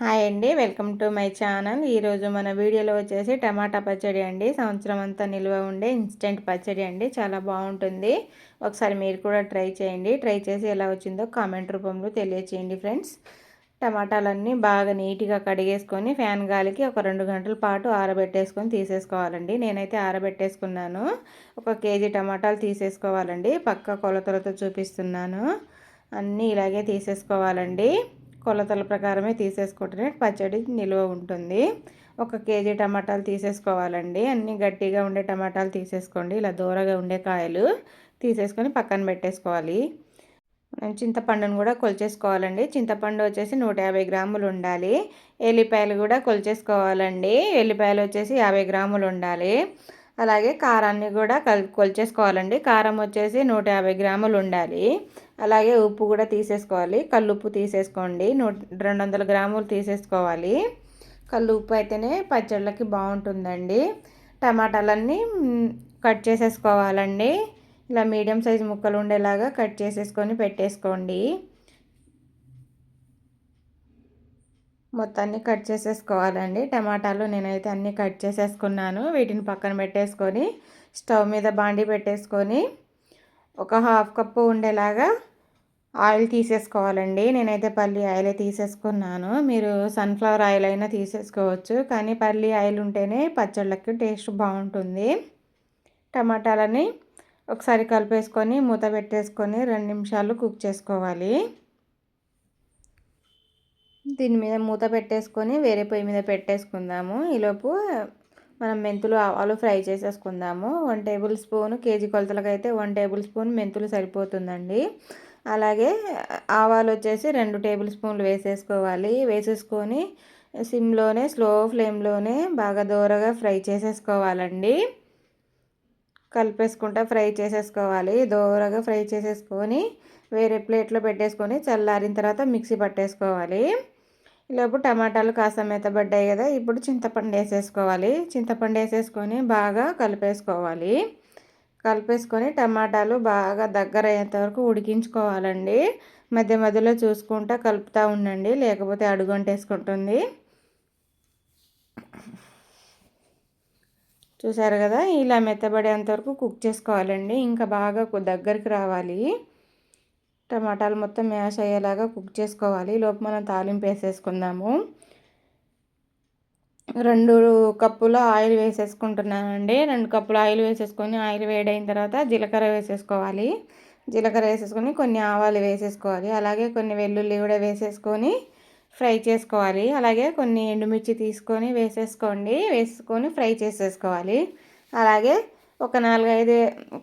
Hi అండి welcome to my channel. ఈరోజు మన వీడియోలో వచ్చేసి టమాటా పచ్చడి అండి. సంవత్సరం అంతా నిల్వ ఉండే ఇన్స్టెంట్ పచ్చడి అండి. చాలా బాగుంటుంది. ఒకసారి మీరు కూడా ట్రై చేయండి. ట్రై చేసి ఎలా వచ్చిందో కామెంట్ రూపంలో తెలియచేయండి ఫ్రెండ్స్. టమాటాలన్నీ బాగా నీట్గా కడిగేసుకొని ఫ్యాన్ గాలికి ఒక రెండు గంటల పాటు ఆరబెట్టేసుకొని తీసేసుకోవాలండి. నేనైతే ఆరబెట్టేసుకున్నాను. ఒక కేజీ టమాటాలు తీసేసుకోవాలండి. పక్క కొలతలతో చూపిస్తున్నాను. అన్నీ ఇలాగే తీసేసుకోవాలండి. కొలతల ప్రకారమే తీసేసుకుంటేనే పచ్చడి నిల్వ ఉంటుంది. ఒక కేజీ టమాటాలు తీసేసుకోవాలండి. అన్నీ గట్టిగా ఉండే టమాటాలు తీసేసుకోండి. ఇలా దూరగా ఉండే కాయలు తీసేసుకొని పక్కన పెట్టేసుకోవాలి. చింతపండును కూడా కొలిచేసుకోవాలండి. చింతపండు వచ్చేసి నూట యాభై గ్రాములు ఉండాలి. ఎల్లిపాయలు కూడా కొలిచేసుకోవాలండి. ఎల్లిపాయలు వచ్చేసి యాభై గ్రాములు ఉండాలి. అలాగే కారాన్ని కూడా కల్ కొలిచేసుకోవాలండి. కారం వచ్చేసి నూట యాభై గ్రాములు ఉండాలి. అలాగే ఉప్పు కూడా తీసేసుకోవాలి. కల్లుప్పు ఉప్పు తీసేసుకోండి. నూ రెండు వందల గ్రాములు తీసేసుకోవాలి. కళ్ళు ఉప్పు అయితేనే పచ్చళ్ళకి బాగుంటుందండి. టమాటాలన్నీ కట్ చేసేసుకోవాలండి. ఇలా మీడియం సైజ్ ముక్కలు ఉండేలాగా కట్ చేసేసుకొని పెట్టేసుకోండి. మొత్తాన్ని కట్ చేసేసుకోవాలండి. టమాటాలు నేనైతే అన్నీ కట్ చేసేసుకున్నాను. వీటిని పక్కన పెట్టేసుకొని స్టవ్ మీద బాండి పెట్టేసుకొని ఒక హాఫ్ కప్పు ఉండేలాగా ఆయిల్ తీసేసుకోవాలండి. నేనైతే పల్లి ఆయిలే తీసేసుకున్నాను. మీరు సన్ఫ్లవర్ ఆయిల్ అయినా తీసేసుకోవచ్చు. కానీ పల్లి ఆయిల్ ఉంటేనే పచ్చళ్ళకి టేస్ట్ బాగుంటుంది. టమాటాలని ఒకసారి కలిపేసుకొని మూత పెట్టేసుకొని రెండు నిమిషాలు కుక్ చేసుకోవాలి. దీని మీద మూత పెట్టేసుకొని వేరే పొయ్యి మీద పెట్టేసుకుందాము. ఈలోపు మనం మెంతులు ఆవాలు ఫ్రై చేసేసుకుందాము. వన్ టేబుల్ స్పూన్ కేజీ కొలతలకు అయితే వన్ టేబుల్ స్పూన్ మెంతులు సరిపోతుందండి. అలాగే ఆవాలు వచ్చేసి రెండు టేబుల్ స్పూన్లు వేసేసుకోవాలి. వేసేసుకొని సిమ్లోనే స్లో ఫ్లేమ్లోనే బాగా దూరగా ఫ్రై చేసేసుకోవాలండి. కలిపేసుకుంటా ఫ్రై చేసేసుకోవాలి. దూరగా ఫ్రై చేసేసుకొని వేరే ప్లేట్లో పెట్టేసుకొని చల్లారిన తర్వాత మిక్సీ పట్టేసుకోవాలి. ఈలోపు టమాటాలు కాస్త మెత్తబడ్డాయి కదా ఇప్పుడు చింతపండు వేసేసుకోవాలి. చింతపండు వేసేసుకొని బాగా కలిపేసుకోవాలి. కలిపేసుకొని టమాటాలు బాగా దగ్గర అయ్యేంత వరకు ఉడికించుకోవాలండి. మధ్య మధ్యలో చూసుకుంటా కలుపుతూ ఉండండి లేకపోతే అడుగంటేసుకుంటుంది. చూసారు కదా ఇలా మెత్తబడేంత వరకు కుక్ చేసుకోవాలండి. ఇంకా బాగా దగ్గరికి రావాలి. టమాటాలు మొత్తం మ్యాష్ అయ్యేలాగా కుక్ చేసుకోవాలి. లోపు మనం తాలింపు వేసేసుకుందాము. రెండు కప్పుల ఆయిల్ వేసేసుకుంటున్నానండి. రెండు కప్పుల ఆయిల్ వేసేసుకొని ఆయిల్ వేడైన తర్వాత జీలకర్ర వేసేసుకోవాలి. జీలకర్ర వేసేసుకొని కొన్ని ఆవాలు వేసేసుకోవాలి. అలాగే కొన్ని వెల్లుల్లి కూడా వేసేసుకొని ఫ్రై చేసుకోవాలి. అలాగే కొన్ని ఎండుమిర్చి తీసుకొని వేసేసుకోండి. వేసుకొని ఫ్రై చేసేసుకోవాలి. అలాగే ఒక నాలుగైదు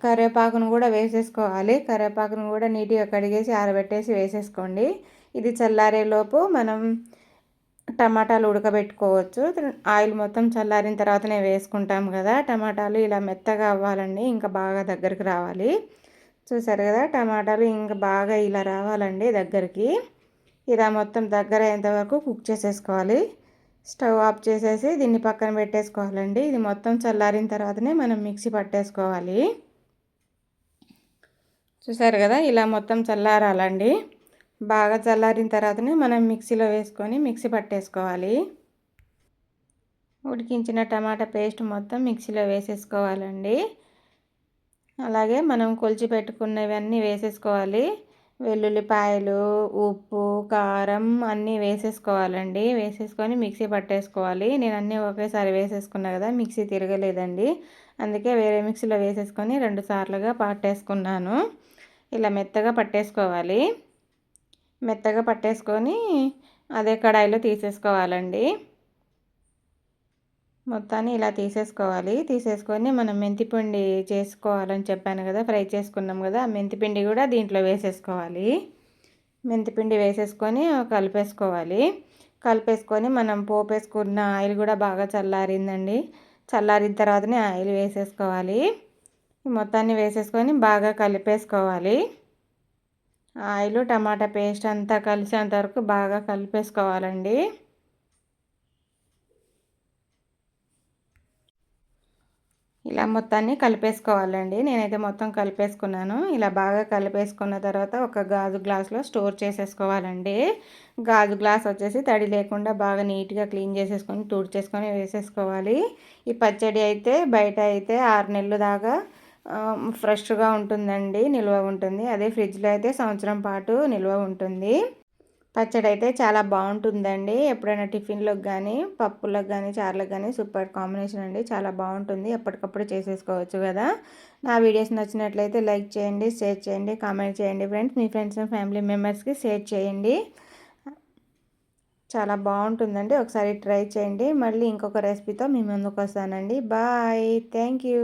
కరివేపాకును కూడా వేసేసుకోవాలి. కరివేపాకును కూడా నీట్గా కడిగేసి ఆరబెట్టేసి వేసేసుకోండి. ఇది చల్లారేలోపు మనం టమాటాలు ఉడకబెట్టుకోవచ్చు. ఆయిల్ మొత్తం చల్లారిన తర్వాతనే వేసుకుంటాం కదా. టమాటాలు ఇలా మెత్తగా అవ్వాలండి ఇంకా బాగా దగ్గరికి రావాలి. చూసారు కదా టమాటాలు ఇంకా బాగా ఇలా రావాలండి దగ్గరికి. ఇలా మొత్తం దగ్గర అయ్యేంతవరకు కుక్ చేసేసుకోవాలి. స్టవ్ ఆఫ్ చేసేసి దీన్ని పక్కన పెట్టేసుకోవాలండి. ఇది మొత్తం చల్లారిన తర్వాతనే మనం మిక్సీ పట్టేసుకోవాలి. చూసారు కదా ఇలా మొత్తం చల్లారాలండి. బాగా చల్లారిన తర్వాతనే మనం మిక్సీలో వేసుకొని మిక్సీ పట్టేసుకోవాలి. ఉడికించిన టమాటా పేస్ట్ మొత్తం మిక్సీలో వేసేసుకోవాలండి. అలాగే మనం కొలిచి పెట్టుకున్నవన్నీ వేసేసుకోవాలి. వెల్లుల్లిపాయలు ఉప్పు కారం అన్నీ వేసేసుకోవాలండి. వేసేసుకొని మిక్సీ పట్టేసుకోవాలి. నేను అన్నీ ఒకేసారి వేసేసుకున్నా కదా మిక్సీ తిరగలేదండి. అందుకే వేరే మిక్సీలో వేసేసుకొని రెండు సార్లుగా పట్టేసుకున్నాను. ఇలా మెత్తగా పట్టేసుకోవాలి. మెత్తగా పట్టేసుకొని అదే కడాయిలో తీసేసుకోవాలండి. మొత్తాన్ని ఇలా తీసేసుకోవాలి. తీసేసుకొని మనం మెంతిపిండి చేసుకోవాలని చెప్పాను కదా ఫ్రై చేసుకున్నాం కదా ఆ మెంతిపిండి కూడా దీంట్లో వేసేసుకోవాలి. మెంతిపిండి వేసేసుకొని కలిపేసుకోవాలి. కలిపేసుకొని మనం పోపేసుకున్న ఆయిల్ కూడా బాగా చల్లారిందండి. చల్లారిన తర్వాతనే ఆయిల్ వేసేసుకోవాలి. మొత్తాన్ని వేసేసుకొని బాగా కలిపేసుకోవాలి. ఆయిల్ టమాటా పేస్ట్ అంతా కలిసేంత వరకు బాగా కలిపేసుకోవాలండి. ఇలా మొత్తాన్ని కలిపేసుకోవాలండి. నేనైతే మొత్తం కలిపేసుకున్నాను. ఇలా బాగా కలిపేసుకున్న తర్వాత ఒక గాజు గ్లాస్లో స్టోర్ చేసేసుకోవాలండి. గాజు గ్లాస్ వచ్చేసి తడి లేకుండా బాగా నీట్గా క్లీన్ చేసేసుకొని చేసుకొని వేసేసుకోవాలి. ఈ పచ్చడి అయితే బయట అయితే ఆరు నెలలు దాకా ఫ్రెష్గా ఉంటుందండి నిల్వ ఉంటుంది. అదే ఫ్రిడ్జ్లో అయితే సంవత్సరం పాటు నిల్వ ఉంటుంది. పచ్చడి అయితే చాలా బాగుంటుందండి. ఎప్పుడైనా టిఫిన్లోకి కానీ పప్పులకు కానీ చారులకు కానీ సూపర్ కాంబినేషన్ అండి. చాలా బాగుంటుంది. ఎప్పటికప్పుడు చేసేసుకోవచ్చు కదా. నా వీడియోస్ నచ్చినట్లయితే లైక్ చేయండి షేర్ చేయండి కామెంట్ చేయండి ఫ్రెండ్స్. మీ ఫ్రెండ్స్ ఫ్యామిలీ మెంబర్స్కి షేర్ చేయండి. చాలా బాగుంటుందండి. ఒకసారి ట్రై చేయండి. మళ్ళీ ఇంకొక రెసిపీతో మీ ముందుకు వస్తానండి బాయ్. Thank you.